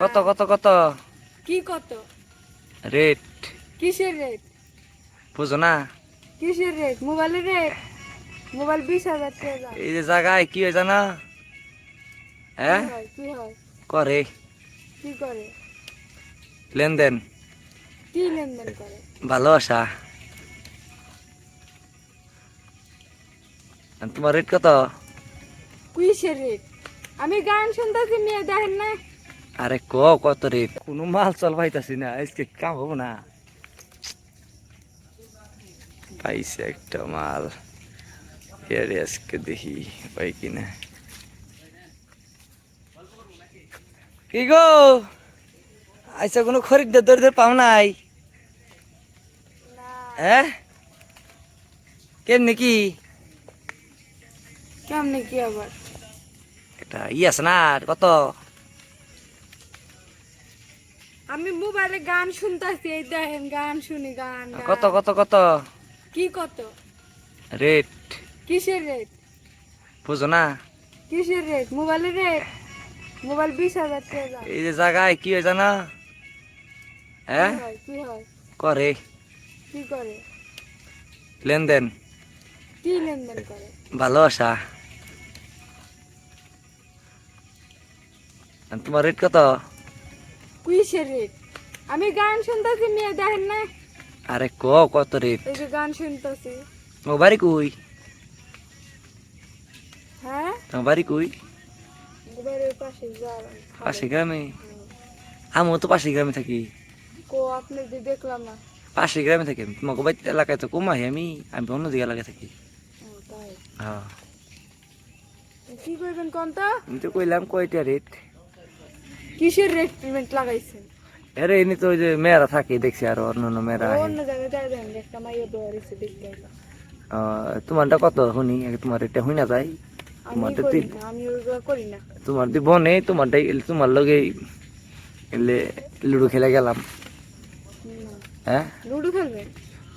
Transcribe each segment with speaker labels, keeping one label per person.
Speaker 1: কত কত কত?
Speaker 2: কি কত?
Speaker 1: রেট
Speaker 2: কিসের রেট
Speaker 1: বুঝো না।
Speaker 2: কিসের রেট মোবাইলের রেট মোবাইল বিশ হাজার
Speaker 1: এই যে জায়গায় কি হয় জানা? হ্যাঁ?
Speaker 2: কি হয়?
Speaker 1: করে।
Speaker 2: কি করে?
Speaker 1: লেনদেন।
Speaker 2: কি লেনদেন করে?
Speaker 1: ভালোবাসা তোমার রেট কত?
Speaker 2: কিসের রেট আমি গান শুনতেছি মেয়ে দেখেন না
Speaker 1: আরে ক কত রেট কোনো মাল চল পাইতাছি না আজকে কাম হব না। পাইছে একটা মাল। এর আজকে দেখি পাই কিনা। কি গো? আইসা কোনো খরিদ্দার দরিদ্র পাও নাই? হ্যাঁ? কেমনি কি?
Speaker 2: কেমনে কি আবার?
Speaker 1: এটা ই আছে না কত?
Speaker 2: আমি মোবাইলে গান শুনতেছি এই দেখেন গান শুনি গান।
Speaker 1: কত কত কত?
Speaker 2: কি কত?
Speaker 1: রেট
Speaker 2: কিসের রেট
Speaker 1: বুঝো না।
Speaker 2: কিসের রেট মোবাইলের রেট মোবাইল বিশ হাজার
Speaker 1: এই যে জায়গায় কি হয় জানা? হ্যাঁ?
Speaker 2: কি হয়?
Speaker 1: করে।
Speaker 2: কি করে?
Speaker 1: লেনদেন।
Speaker 2: কি লেনদেন করে?
Speaker 1: ভালোবাসা তোমার রেট কত?
Speaker 2: কিসের রেট। আমি গান শুনতেছি মেয়ে দেখেন না।
Speaker 1: আরে ক কত রেট?
Speaker 2: এই যে গান শুনতেছি।
Speaker 1: তোমার বাড়ি কই?
Speaker 2: হ্যাঁ?
Speaker 1: তোমার বাড়ি কই?
Speaker 2: পাশে
Speaker 1: গ্রামে? আমিও তো পাশে গ্রামে থাকি।
Speaker 2: কো আপনি যে দেখলাম না।
Speaker 1: পাশে গ্রামে থাকি তোমাকে বাড়ি এলাকায় তো কমাই আমি। আমি অন্য দিকে এলাকায় থাকি।
Speaker 2: ও,
Speaker 1: হ্যাঁ।
Speaker 2: কি করবেন কোন তো?
Speaker 1: আমি তো কইলাম কয়টা রেট?
Speaker 2: কিসের রেস্টুরেন্ট লাগাইছেন?
Speaker 1: আরে এমনি তো ওই যে মেয়েরা থাকে দেখছি আর অন্য অন্য মেয়েরা
Speaker 2: অন্য জায়গায় যাই দেন একটা মাইয়া দোয়ার এসে দেখতে
Speaker 1: তোমারটা কত? শুনি তোমার এটা শুই না যাই।
Speaker 2: আমি
Speaker 1: তোমারটা তুই
Speaker 2: করি না
Speaker 1: তোমার দি বনে তোমারটা এলে তোমার লগে এলে লুডো খেলে গেলাম। হ্যাঁ?
Speaker 2: লুডো খেলবেন?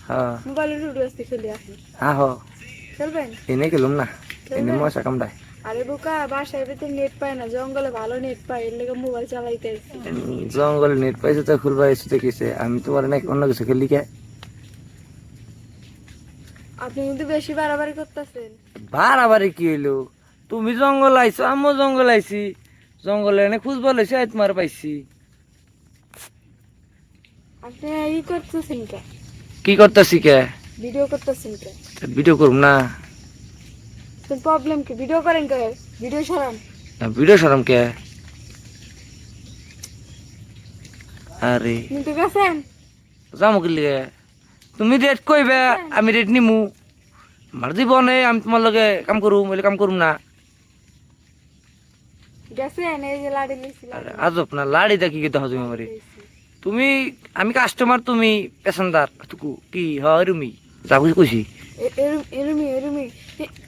Speaker 1: হ্যাঁ।
Speaker 2: মোবাইলে লুডো আসতে খেলে আসি
Speaker 1: হ্যাঁ হ।
Speaker 2: খেলবেন?
Speaker 1: এনে গেলাম না। এনে মশা কামড়ায়।
Speaker 2: আরে বোকা বাসায় তো নেট পায় না জঙ্গলে ভালো নেট পায় এর লেগে মোবাইল চালাইতে
Speaker 1: জঙ্গলে নেট পাইছে তো খুলবা এসে দেখেছে। আমি তোমার নাকি অন্য কিছু খেলি কে?
Speaker 2: আপনি কিন্তু বেশি বাড়াবাড়ি করতেছেন।
Speaker 1: বাড়াবাড়ি কি হইল? তুমি জঙ্গল আইছো আমিও জঙ্গল আইছি। জঙ্গলে এনে খুঁজবা লইছি আই তোমার পাইছি।
Speaker 2: আপনি ই করতেছেন কে?
Speaker 1: কি করতেছি কে?
Speaker 2: ভিডিও করতেছেন কে?
Speaker 1: ভিডিও করুম না।
Speaker 2: তোর প্রবলেম কি? ভিডিও করেন কে? ভিডিও সরান।
Speaker 1: ভিডিও সরম কে? আরে।
Speaker 2: নিতে গেছেন?
Speaker 1: যাব কি লিগে? তুমি রেট কইবে আমি রেট নিমু। আমার জীবনে আমি তোমার লগে কাম করুম বলে কাম করুম না। আজব না লাড়ি দেখি কি দেখো তুমি আমারে। তুমি আমি কাস্টমার তুমি তুকু কি হ এরুমি যা কিছু কইছি
Speaker 2: এরুমি এরুমি।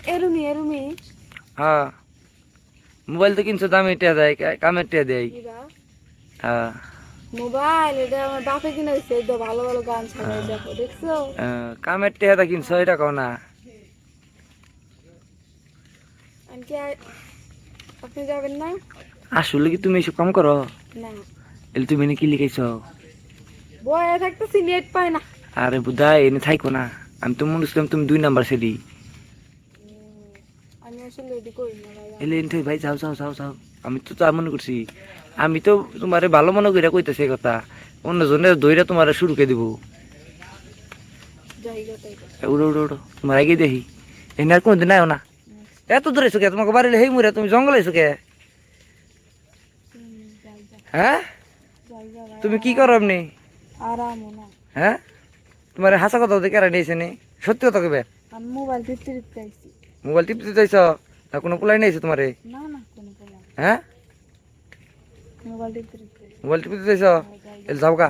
Speaker 2: এরুমি এরুমি।
Speaker 1: হ্যাঁ। মোবাইল তো কিনছো দামে টিয়া দেয় কা- কামের টিয়া দেয়। হ্যাঁ।
Speaker 2: মোবাইল এটা আমার বাপে কিনে দিচ্ছে এটা ভালো ভালো গান ছাড়াই দেখো দেখছ?
Speaker 1: কামের টিয়া দা কিনছো এটা কও না।
Speaker 2: আপনি যাবেন না?
Speaker 1: আসলে কি তুমি এসব কাম করো।
Speaker 2: না।
Speaker 1: এলে তুমি এনে কি লিখাইছো?
Speaker 2: বয়ে থাকতেছি নেট পায় না।
Speaker 1: আরে বুধা এনে থাইকো না। আমি তো মনে করছিলাম তুমি দুই নাম্বার সেদি
Speaker 2: আমি আসলে রেডি করি না ভাই
Speaker 1: থাই যাও যাও যাও যাও। আমি তো তা মনে করছি। আমি তো তোমারে ভালো মনে কইরা কইতেছি কথা। অন্যজনে দইরা তোমারে শুরু করে দিব উড়ো উড়ো উড়ো তোমার আগে দেখি। এনে আর কোনদিন আয়ো না। এত দূরে কে? তোমাকে বাড়িলে হেই মুরে তুমি জঙ্গলে কে? হ্যাঁ? তুমি কি করো এমনি? হ্যাঁ? তোমার হাসা কথা আর নিয়েছে নি? সত্যি কথা কবে
Speaker 2: মোবাইল
Speaker 1: মোবাইল টিপতে চাইছ? না কোনো পোলাই নিয়েছে তোমারে? হ্যাঁ?
Speaker 2: মোবাইল টিপতে
Speaker 1: চাইছ। এল যাও গা।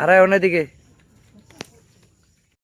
Speaker 1: আর আয় অন্যদিকে।